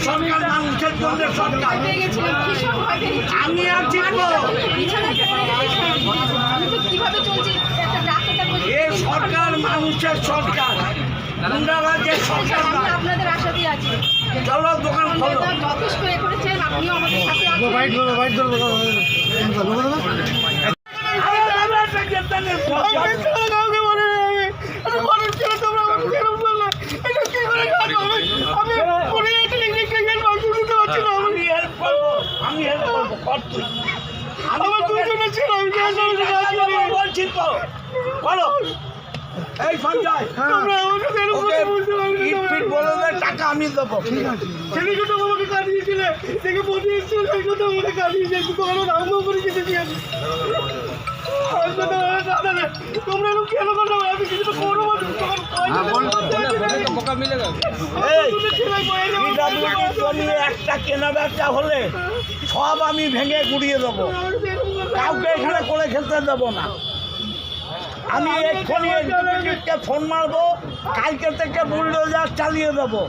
সরকার মানুষের জন্য সরকার। আমি এ সরকার মানুষের সরকার। গুন্ডারাজের সরকার আপনাদের আশাতেই আছি। চলো দোকান খোলো। যথেষ্ট এ করেছেন আপনিও আমাদের সাথে লো আছেন বাইট লোগো বাইট ধরো লোগো লোগো দাদা আরে বাবা, একটা কেতানের সরকার। আমি হেল্প করব আমি হেল্প করব কর তুই আমার দুজনে ছিল বলছি তো বলো ইট টাকা আমি দেবো ছেলেগুলো আমাকে কাঁদিয়েছিলে দেখে বসে এসেছিল সেই কথা আমাকে কাঁদিয়েছে কিন্তু আমার আমিও করে কেটে দিয়েছে তোমরা এরকম কেন করো আমি কিছু তো করব এই PWD জমি একটা কেনা বেচা হলে সব আমি ভেঙে গুড়িয়ে দেবো কাউকে এখানে করে খেলতে দেবো না আমি এক্ষুনি এক্সিকিউটিভকে ফোন মারবো কালকে থেকে বুলডোজার চালিয়ে দেবো।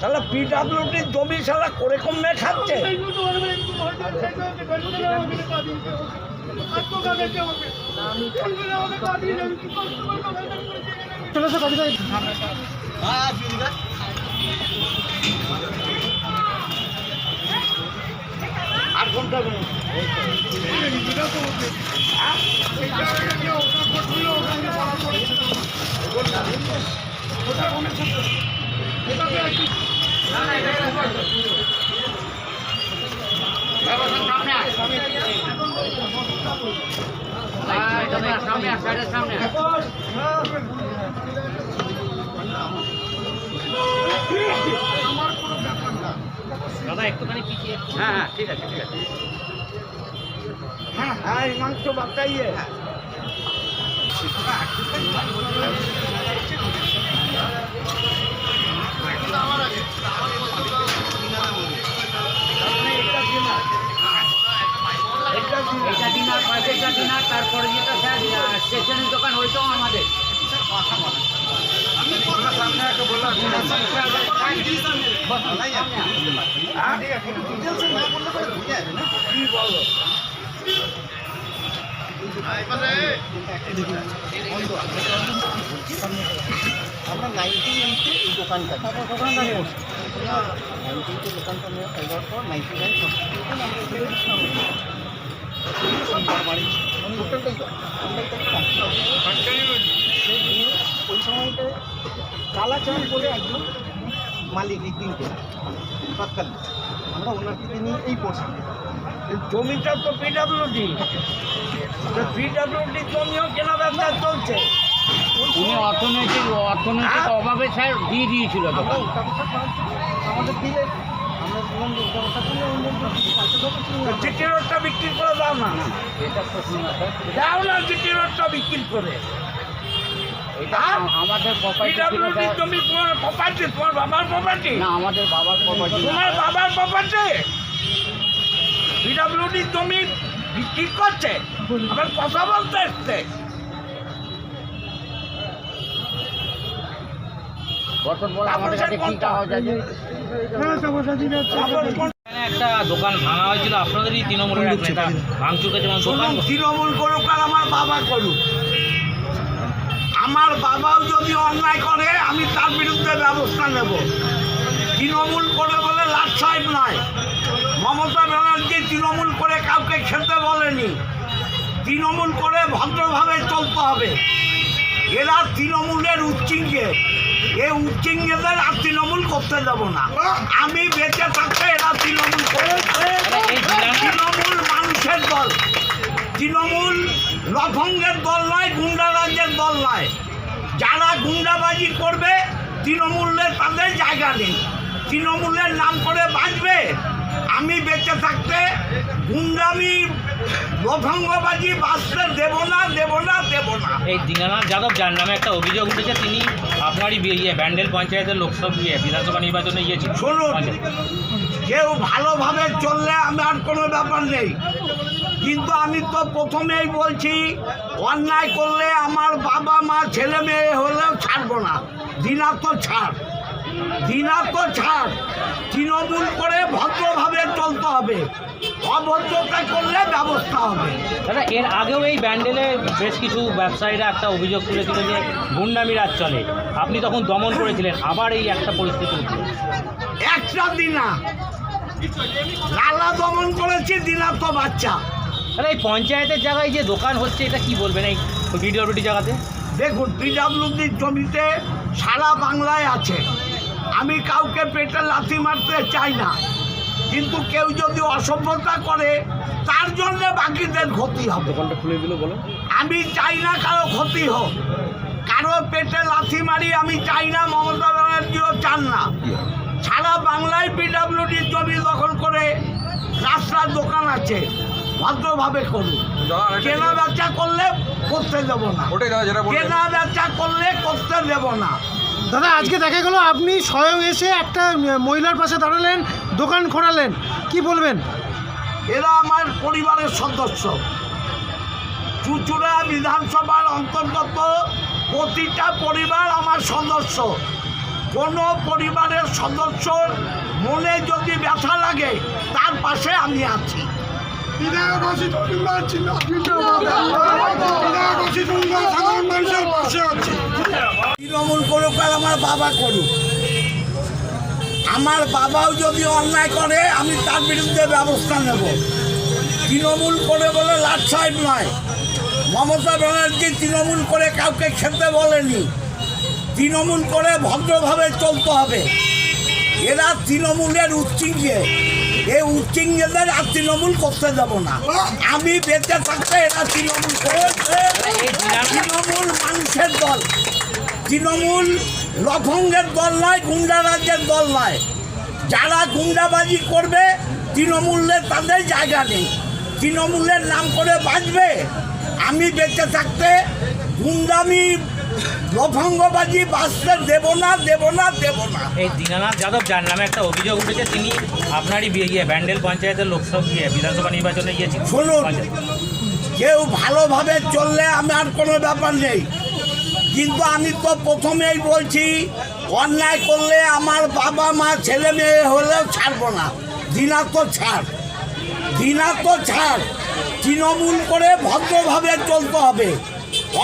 তাহলে পিডাব্লিউডির জমি সারা করে কমে খাচ্ছে। চলে এসো কবিতা আট ঘণ্টা মিনিট হ্যাঁ এই মাংস বাচ্চাইয়ে এটা দিন। এটা ডিনার পাঁচটা ডিনার তারপরে যেটা স্যার স্টেশনের দোকান ওইটাও আমাদের কি বলো আমরা নাইনটি এইটে এই দোকানটা এইটে দোকানটা নিয়ে ফেলার পর নাইনটি নাইন টোটালটাই ওই সময়টায় কালাচাঁদ বলে একজন মালিক এই তিনটে তৎকালীন। আমরা ওনাকে নিয়ে এই পড়ছি এই জমিটা তো পিডাব্লিউডি পিডাব্লিউডি জমিও কেনা বেচা চলছে। উনি অর্থনৈতিক অর্থনৈতিক অভাবে স্যার দিয়ে দিয়েছিল ওটা আমাদের দিলে। জিটি রোডটা বিক্রি করে দাও না। এটা না স্যার। দাও না জিটি রোডটা বিক্রি করে। আমাদের প্রপার্টি তোমার প্রপার্টি তোমার বাবার প্রপার্টি না আমাদের বাবার প্রপার্টি তোমার বাবার প্রপার্টি পিডাব্লিউডি জমি বিক্রি করছে? আবার কথা বলতে এসছে। হ্যাঁ ঠিক একটা দোকান ভাঙা হয়েছিল আপনাদেরই তৃণমূলের এক নেতা ভাঙচুর করেছে দোকান তৃণমূল করুক আর আমার বাবা করুক। আমার বাবাও যদি অন্যায় করে আমি তার বিরুদ্ধে ব্যবস্থা নেব। তৃণমূল করে বলে লাট সাহেব নয়। মমতা ব্যানার্জি তৃণমূল করে কাউকে খেতে বলেনি। তৃণমূল করে ভদ্রভাবে চলতে হবে। এরা তৃণমূলের উচ্চিঙ্গে। এ উচ্চিঙ্গেদের আর তৃণমূল করতে যাব না। আমি বেঁচে থাকতে এরা তৃণমূল করে। তৃণমূল মানুষের দল। তৃণমূল লফঙ্গের দল নয়, গুন্ডা রাজ্যের দল নয়। যারা গুন্ডাবাজি করবে তৃণমূলের তাদের জায়গা নেই। তৃণমূলের নাম করে বাঁচবে। আমি বেঁচে থাকতে গুন্ডামি লফঙ্গবাজি বাঁচতে দেব না দেব না দেব না। এই দীনানাথ যাদব যার নামে একটা অভিযোগ উঠেছে তিনি আপনারই ইয়ে ব্যান্ডেল পঞ্চায়েতের লোকসভা ইয়ে বিধানসভা নির্বাচনে গিয়েছিল শুনুন কেউ ভালোভাবে চললে আমার কোনো ব্যাপার নেই। কিন্তু আমি তো প্রথমেই বলছি অন্যায় করলে আমার বাবা মা ছেলে মেয়ে হলেও ছাড়বো না। দিনা তো ছাড়। দিনা তো ছাড় তৃণমূল করে ভদ্রভাবে চলতে হবে। অভদ্রতা করলে ব্যবস্থা হবে। দাদা এর আগেও এই ব্যান্ডেলে বেশ কিছু ব্যবসায়ীরা একটা অভিযোগ তুলেছিল যে গুন্ডামি রাজ চলে। আপনি তখন দমন করেছিলেন আবার এই একটা পরিস্থিতি একটা দিনা লালা দমন করেছে দিনা তো বাচ্চা। দাদা এই পঞ্চায়েতের জায়গায় যে দোকান হচ্ছে এটা কি বলবেন এই ভিডিওটি জায়গাতে? দেখুন পিডাব্লিউডির জমিতে সারা বাংলায় আছে। আমি কাউকে পেটে লাথি মারতে চাই না। কিন্তু কেউ যদি অসভ্যতা করে তার জন্য বাকিদের ক্ষতি হবে। দোকানটা খুলে দিল বলো। আমি চাই না কারও ক্ষতি হোক। কারও পেটে লাথি মারি আমি চাই না মমতা ব্যানার্জিও চান না। সারা বাংলায় পিডাব্লিউডির জমি দখল করে রাস্তার দোকান আছে। ভদ্রভাবে করুন। কেনা বেচা করলে করতে দেব না। কেনা বেচা করলে করতে দেব না। দাদা আজকে দেখা গেল আপনি স্বয়ং এসে একটা মহিলার পাশে দাঁড়ালেন দোকান খোলালেন কি বলবেন? এরা আমার পরিবারের সদস্য। চুচুড়া বিধানসভার অন্তর্গত প্রতিটা পরিবার আমার সদস্য। কোনো পরিবারের সদস্যর মনে যদি ব্যথা লাগে তার পাশে আমি আছি। তৃণমূল করুক আর আমার বাবা করুক। আমার বাবাও যদি অন্যায় করে, আমি তার বিরুদ্ধে ব্যবস্থা নেব। তৃণমূল করে বলে লাট সাহেব নয়। মমতা ব্যানার্জি তৃণমূল করে কাউকে খেতে বলেনি। তৃণমূল করে ভদ্রভাবে চলতে হবে। এরা তৃণমূলের উচ্চিঙ্গে এই উচ্চিঙ্গেদের আর তৃণমূল করতে দেব না। আমি বেঁচে থাকতে এরা তৃণমূল করেছে তৃণমূল মানুষের দল। তৃণমূল লফঙ্গের দল নয় গুন্ডারাজ্যের দল নয়। যারা গুন্ডাবাজি করবে তৃণমূলের তাদের জায়গা নেই। তৃণমূলের নাম করে বাঁচবে। আমি বেঁচে থাকতে গুন্ডামি লফঙ্গবাজি বাঁচতে দেব না দেব না দেব না। এই দীনানাথ যাদব যার নামে একটা অভিযোগ উঠেছে তিনি আপনারই ইয়ে ব্যান্ডেল পঞ্চায়েতের লোকসভা ইয়ে বিধানসভা নির্বাচনে গিয়েছিল। শুনুন কেউ ভালোভাবে চললে আমার কোনো ব্যাপার নেই। কিন্তু আমি তো প্রথমেই বলছি অন্যায় করলে আমার বাবা মা ছেলে মেয়ে হলেও ছাড়বো না। দিনা তো ছাড়। দিনা তো ছাড়। তৃণমূল করে ভদ্রভাবে চলতে হবে।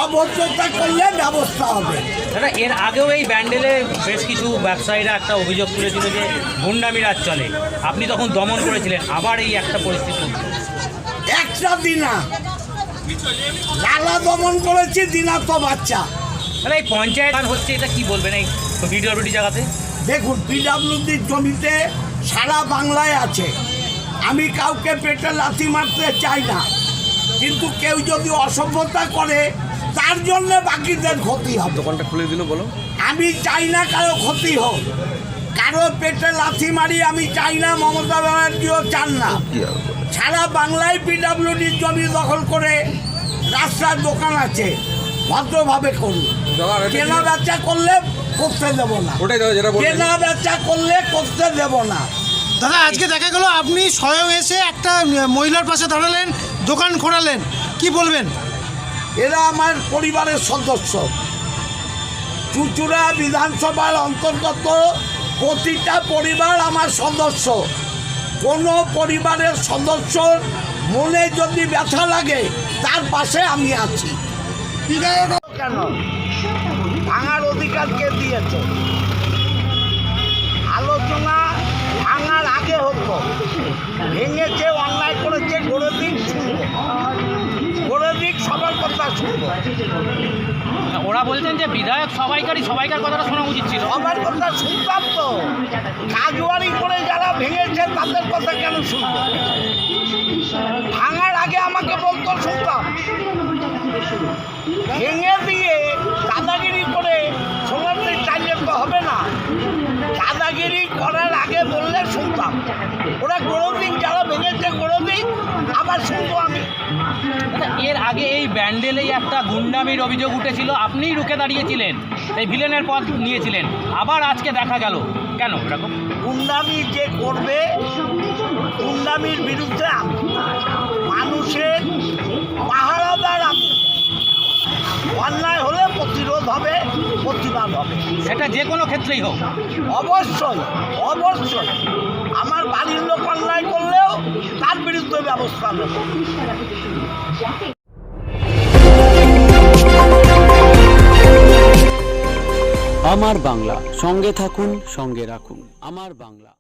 অভদ্রতা করলে ব্যবস্থা হবে। দাদা এর আগেও এই ব্যান্ডেলে বেশ কিছু ব্যবসায়ীরা একটা অভিযোগ তুলেছিল যে গুন্ডামি রাজ চলে। আপনি তখন দমন করেছিলেন আবার এই একটা পরিস্থিতি একটা দিনা। লালা দমন করেছি দিনা তো বাচ্চা। দাদা এই পঞ্চায়েত হচ্ছে এটা কি বলবেন এই ভিডিওটি জায়গাতে? দেখুন পিডাব্লিউডির জমিতে সারা বাংলায় আছে। আমি কাউকে পেটে লাথি মারতে চাই না। কিন্তু কেউ যদি অসভ্যতা করে তার জন্য বাকিদের ক্ষতি হবে। দোকানটা খুলে দিল বলো। আমি চাই না কারও ক্ষতি হোক। কারও পেটে লাথি মারি আমি চাই না মমতা ব্যানার্জিও চান না। সারা বাংলায় পিডাব্লিউডির জমি দখল করে রাস্তার দোকান আছে। ভদ্রভাবে করুন। কেনা বেচা করলে করতে দেব না। কেনা বেচা করলে করতে দেব না। দাদা আজকে দেখা গেল আপনি স্বয়ং এসে একটা মহিলার পাশে দাঁড়ালেন দোকান খোলালেন কি বলবেন? এরা আমার পরিবারের সদস্য। চুচুড়া বিধানসভার অন্তর্গত প্রতিটা পরিবার আমার সদস্য। কোনো পরিবারের সদস্যর মনে যদি ব্যথা লাগে তার পাশে আমি আছি। কেন? ভাঙার অধিকার কে দিয়েছে? আলোচনা ভাঙার আগে হতো। ভেঙেছে অন্যায় করেছে গড়ে দিক শুনব দিক সবার কথা শুনব। ওরা বলছেন যে বিধায়ক সবাইকারই সবাইকার কথাটা শোনা উচিত ছিল। সবার কথা শুনতাম তো। কাজবাড়ি করে যারা ভেঙেছে তাদের কথা কেন শুনব? ভাঙার আগে আমাকে বলতো শুনতাম। ভেঙে দিয়ে দাদাগিরি করে তো হবে না। দাদাগিরি করার আগে বললে শুনতাম। ওরা কোনোদিন যারা ভেঙেছে কোনোদিন আবার শুনব আমি। আচ্ছা, এর আগে এই ব্যান্ডেলেই একটা গুন্ডামির অভিযোগ উঠেছিল আপনিই রুখে দাঁড়িয়েছিলেন এই ভিলেনের পথ নিয়েছিলেন। আবার আজকে দেখা গেল। কেন এরকম? গুন্ডামি যে করবে গুন্ডামির বিরুদ্ধে মানুষের পাহারাদার আমি অন্যায় হলে প্রতিরোধ হবে প্রতিবাদ হবে সেটা যে কোনো ক্ষেত্রেই হোক। অবশ্যই অবশ্যই। আমার বাড়ির লোক অন্যায় করলেও তার বিরুদ্ধে ব্যবস্থা নেব। আমার বাংলা সঙ্গে থাকুন সঙ্গে রাখুন। আমার বাংলা।